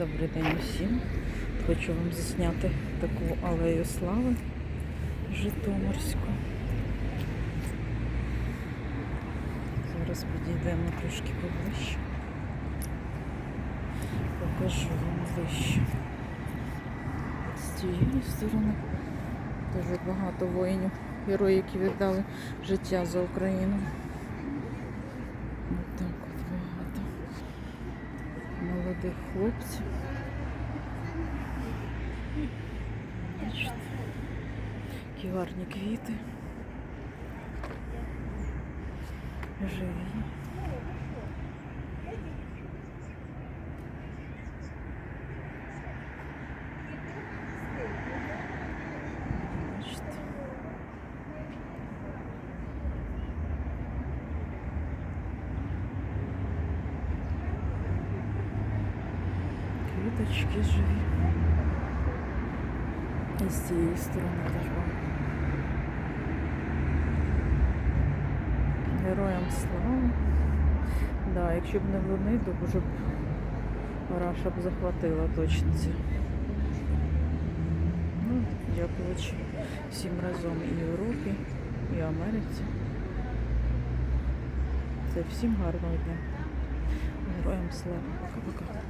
Добрий день усім. Хочу вам засняти таку алею слави Житомирську. Зараз підійдемо трошки поближче. Покажу вам ближче. З цієї сторони дуже багато воїнів, героїв, які віддали життя за Україну. Ось так от багато молодих хлопців. Які гарні квіти. Живі. Квіточки живі. І з цієї сторони теж. Героям слава. Да, якщо б не вони, то вже б Раша б захватила точно ці. Ну, дякуючи всім разом і Європі, і Америці. Це всім гарного дня. Героям слава. Пока-пока.